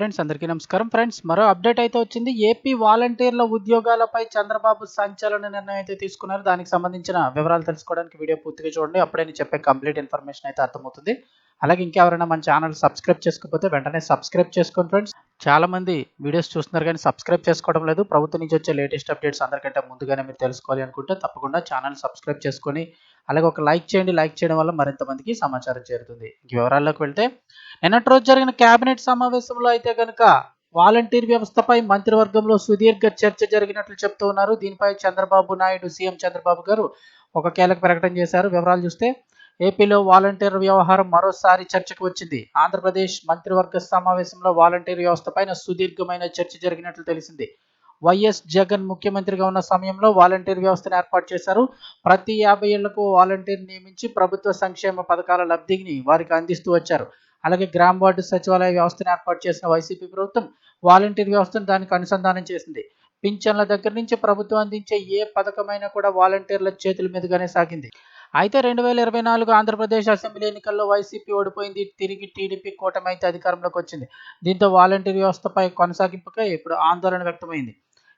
Friends అందరికీ నమస్కారం. Friends మరో అప్డేట్ అయితే వచ్చింది. ఏపీ వాలంటీర్ల ఉద్యోగాలపై చంద్రబాబు సంచలన నిర్ణయం అయితే తీసుకున్నారు. దానికి సంబంధించిన వివరాలు తెలుసుకోవడానికి వీడియో పూర్తిగా చూడండి. అప్పుడే నేను చెప్పే కంప్లీట్ ఇన్ఫర్మేషన్ అయితే అర్థమవుతుంది. అలాగే ఇంకెవరైనా మన ఛానల్ సబ్స్క్రైబ్ చేసుకోకపోతే వెంటనే సబ్స్క్రైబ్ చేసుకోండి ఫ్రెండ్స్. చాలామంది వీడియోస్ చూస్తున్నారు కానీ సబ్స్క్రైబ్ చేసుకోవడం లేదు. ప్రభుత్వం నుంచి వచ్చే లేటెస్ట్ అప్డేట్స్ అందరికంటే ముందుగానే మీరు తెలుసుకోవాలి అనుకుంటే తప్పకుండా ఛానల్ సబ్స్క్రైబ్ చేసుకొని అలాగే ఒక లైక్ చేయండి. లైక్ చేయడం వల్ల మరింత మందికి సమాచారం చేరుతుంది. ఇంక వివరాల్లోకి వెళ్తే నిన్నటి రోజు జరిగిన కేబినెట్ సమావేశంలో అయితే కనుక వాలంటీర్ వ్యవస్థపై మంత్రివర్గంలో సుదీర్ఘ చర్చ జరిగినట్లు చెప్తూ ఉన్నారు. దీనిపై చంద్రబాబు నాయుడు సీఎం చంద్రబాబు గారు ఒక కీలక ప్రకటన చేశారు. వివరాలు చూస్తే ఏపీలో వాలంటీర్ వ్యవహారం మరోసారి చర్చకు వచ్చింది. ఆంధ్రప్రదేశ్ మంత్రివర్గ సమావేశంలో వాలంటీర్ వ్యవస్థపైన సుదీర్ఘమైన చర్చ జరిగినట్లు తెలిసింది. వైఎస్ జగన్ ముఖ్యమంత్రిగా ఉన్న సమయంలో వాలంటీర్ వ్యవస్థను ఏర్పాటు చేశారు. ప్రతి యాభై ఏళ్ళకు వాలంటీర్ నియమించి ప్రభుత్వ సంక్షేమ పథకాల లబ్ధిని వారికి అందిస్తూ వచ్చారు. అలాగే గ్రామ వార్డు సచివాలయ వ్యవస్థను ఏర్పాటు చేసిన వైసీపీ ప్రభుత్వం వాలంటీర్ వ్యవస్థను దానికి అనుసంధానం చేసింది. పింఛన్ల దగ్గర నుంచి ప్రభుత్వం అందించే ఏ పథకమైనా కూడా వాలంటీర్ల చేతుల మీదుగానే సాగింది. అయితే రెండు వేల ఇరవై నాలుగు ఆంధ్రప్రదేశ్ అసెంబ్లీ ఎన్నికల్లో వైసీపీ ఓడిపోయింది. తిరిగి టీడీపీ కూటమి అయితే అధికారంలోకి వచ్చింది. దీంతో వాలంటీర్ వ్యవస్థపై కొనసాగింపుకై ఇప్పుడు ఆందోళన వ్యక్తమైంది.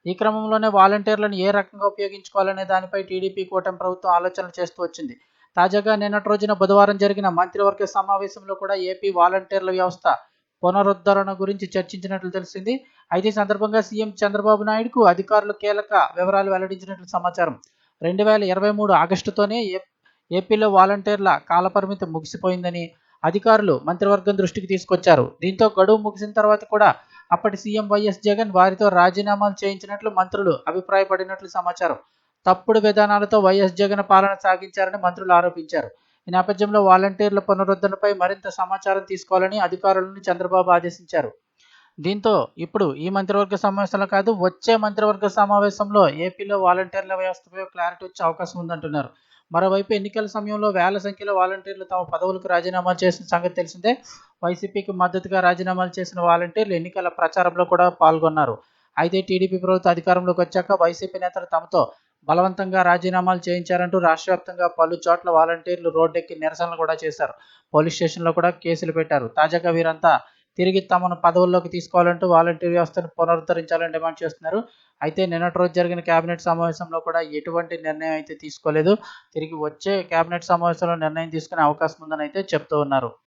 ఈ క్రమంలోనే వాలంటీర్లను ఏ రకంగా ఉపయోగించుకోవాలనే దానిపై టీడీపీ కూటమి ప్రభుత్వం ఆలోచనలు చేస్తూ వచ్చింది. తాజాగా నిన్నటి రోజున బుధవారం జరిగిన మంత్రివర్గ సమావేశంలో కూడా ఏపీ వాలంటీర్ల వ్యవస్థ పునరుద్ధరణ గురించి చర్చించినట్లు తెలిసింది. అయితే ఈ సందర్భంగా సీఎం చంద్రబాబు నాయుడుకు అధికారులు కీలక వివరాలు వెల్లడించినట్లు సమాచారం. రెండు వేల ఇరవై మూడు ఆగస్టుతోనే ఏపీలో వాలంటీర్ల కాలపరిమితి ముగిసిపోయిందని అధికారులు మంత్రివర్గం దృష్టికి తీసుకొచ్చారు. దీంతో గడువు ముగిసిన తర్వాత కూడా అప్పటి సీఎం వైఎస్ జగన్ వారితో రాజీనామాలు చేయించినట్లు మంత్రులు అభిప్రాయపడినట్లు సమాచారం. తప్పుడు విధానాలతో వైఎస్ జగన్ పాలన సాగించారని మంత్రులు ఆరోపించారు. ఈ నేపథ్యంలో వాలంటీర్ల పునరుద్ధరణపై మరింత సమాచారం తీసుకోవాలని అధికారులను చంద్రబాబు ఆదేశించారు. దీంతో ఇప్పుడు ఈ మంత్రివర్గ సమావేశంలో కాదు వచ్చే మంత్రివర్గ సమావేశంలో ఏపీలో వాలంటీర్ల వ్యవస్థపై క్లారిటీ వచ్చే అవకాశం ఉందంటున్నారు. మరోవైపు ఎన్నికల సమయంలో వేల సంఖ్యలో వాలంటీర్లు తమ పదవులకు రాజీనామాలు చేసిన సంగతి తెలిసిందే. వైసీపీకి మద్దతుగా రాజీనామాలు చేసిన వాలంటీర్లు ఎన్నికల ప్రచారంలో కూడా పాల్గొన్నారు. అయితే టీడీపీ ప్రభుత్వం అధికారంలోకి వచ్చాక వైసీపీ నేతలు తమతో బలవంతంగా రాజీనామాలు చేయించారంటూ రాష్ట్ర వ్యాప్తంగా పలు చోట్ల వాలంటీర్లు రోడ్డెక్కి నిరసనలు కూడా చేశారు. పోలీస్ స్టేషన్లో కూడా కేసులు పెట్టారు. తాజాగా వీరంతా తిరిగి తమను పదవుల్లోకి తీసుకోవాలంటూ వాలంటీర్ వ్యవస్థను పునరుద్ధరించాలని డిమాండ్ చేస్తున్నారు. అయితే నిన్నటి రోజు జరిగిన కేబినెట్ సమావేశంలో కూడా ఎటువంటి నిర్ణయం అయితే తీసుకోలేదు. తిరిగి వచ్చే కేబినెట్ సమావేశంలో నిర్ణయం తీసుకునే అవకాశం ఉందని అయితే చెప్తూ ఉన్నారు.